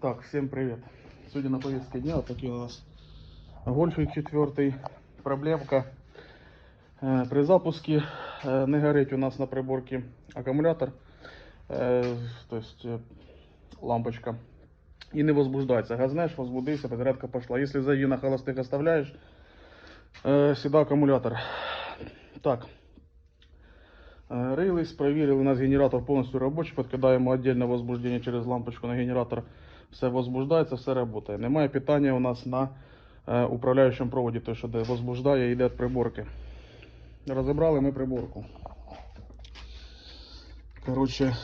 Так, всем привет. Сегодня на повестке дня вот такие у нас гольфик четвертый. Проблемка. Е, При запуске е, не горить у нас на приборке аккумулятор, е, то есть лампочка. И не возбуждается. Газнешь, возбудился, подзарядка пошла. Если сзади на холостых оставляешь, всегда аккумулятор. Так. Рились, проверили, у нас генератор полностью рабочий, подкидаємо отдельно возбуждение через лампочку на генератор. Все возбуждається, все працює. Немає питання у нас на е, управляючому проводі, той, що де возбуждає, йде від приборки. Розібрали ми приборку. Коротше,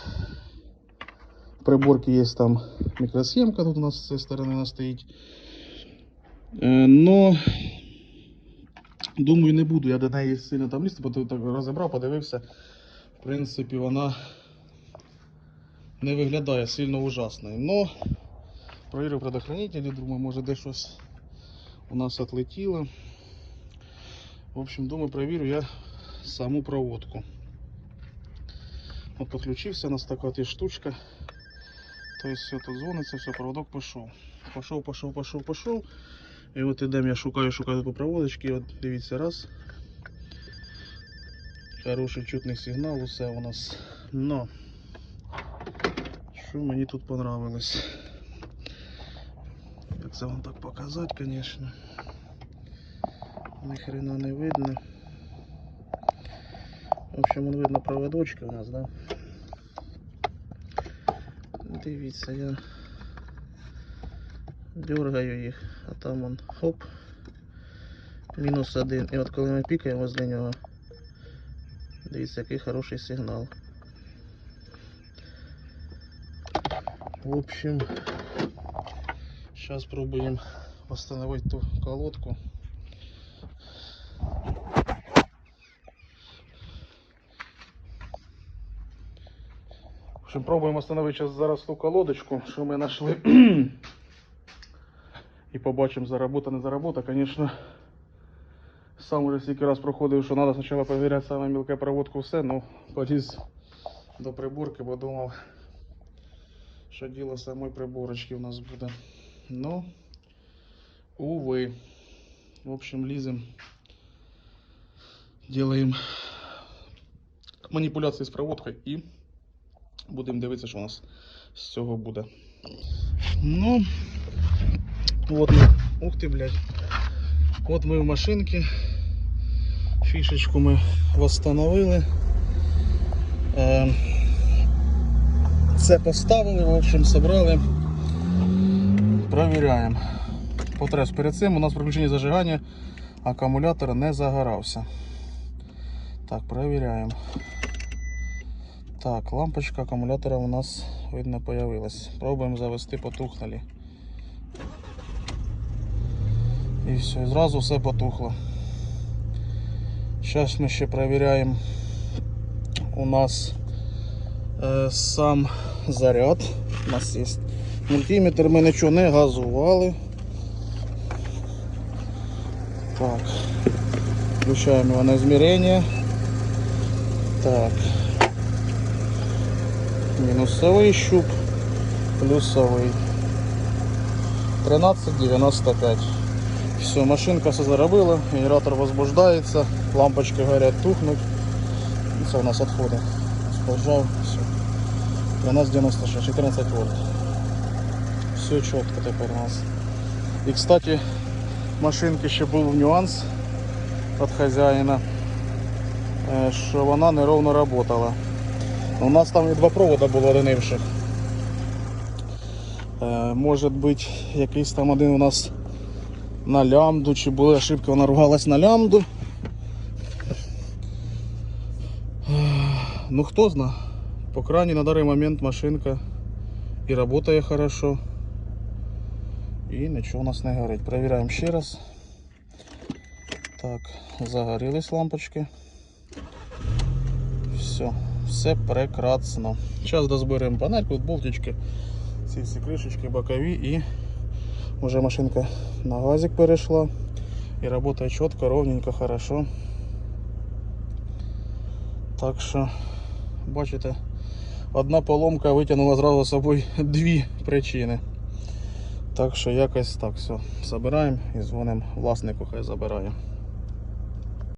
в приборці є там мікросхемка, тут у нас цієї сторони вона стоїть. Е, но думаю, не буду я до неї сильно там лізти, бо розібрав, подивився. В принципі, вона не виглядає сильно ужасною. Но провірив предохранителі, думаю, може де щось у нас отлетіло. В общем, думаю, провірю я саму проводку. От підключився, у нас така от є штучка. Тобто все тут дзвониться, все, проводок пішов. Пішов, пішов, пішов, пішов. І от ідемо, я шукаю, шукаю по проводочці. От дивіться, раз. Хороший чутний сигнал, усе у нас. Но що мені тут понравилось? Це вам так показати, звісно. Ні хрена не видно. В общем, вон видно проводочки у нас, да? Дивіться, я дергаю їх, а там он хоп. Мінус один. І от коли ми пікаємо возле нього, дивіться, який хороший сигнал. В общем, сейчас пробуем восстановить ту колодку. В общем, пробуем восстановить сейчас зараз ту колодочку, що ми знайшли. І побачимо, заработа, не заработа. Конечно, сам уже стільки раз проходив, що треба спочатку перевіряти саме мілке проводку все, ну поліз до приборки, бо думав, що діло самої приборочки у нас буде. Ну, увы. В общем, лізем. Делаем маніпуляції з проводкою і будемо дивитися, що у нас з цього буде. Ну, от ми. Ух ти, блядь. От ми в машинці. Фішечку ми восстановили. Е, Це поставили, в общем, собрали. Провіряємо. Потрес перед цим у нас при включенні зажигання акумулятор не загорався. Так, перевіряємо. Так, лампочка акумулятора у нас видно появилась. Пробуємо завести потухнули. І все, і зразу все потухло. Зараз ми ще перевіряємо у нас е, сам заряд. У нас є мультиметр, ми нічого не газували. Так. Включаємо його на измерение. Так. Мінусовий щуп, плюсовий. 13,95. Все, машинка все заробила, генератор возбуждається, лампочки горять, тухнуть. І Це у нас відходи. Сползав, все. 12,96, 14 вольт. Все чітко тепер у нас. І кстати, машинки ще був нюанс від хазяїна, е, що вона неровно працювала. У нас там і два провода було ленивших. Е, Може бути якийсь там один у нас на лямбду, чи були ошибки, вона ругалась на лямбду. Ну хто зна. По крайней на даний момент машинка і працює хорошо. І нічого у нас не горить. Перевіряємо ще раз. Так, загорілись лампочки. Все, все прекрасно. Зараз дозберемо панельку, болтички, ці всі кришечки бокові і вже машинка на газик перейшла. І працює чітко, ровненько, хорошо. Так що, бачите, одна поломка витягнула зразу з собою дві причини. Так що якось так все. Забираємо і дзвонимо власнику, хай забирає.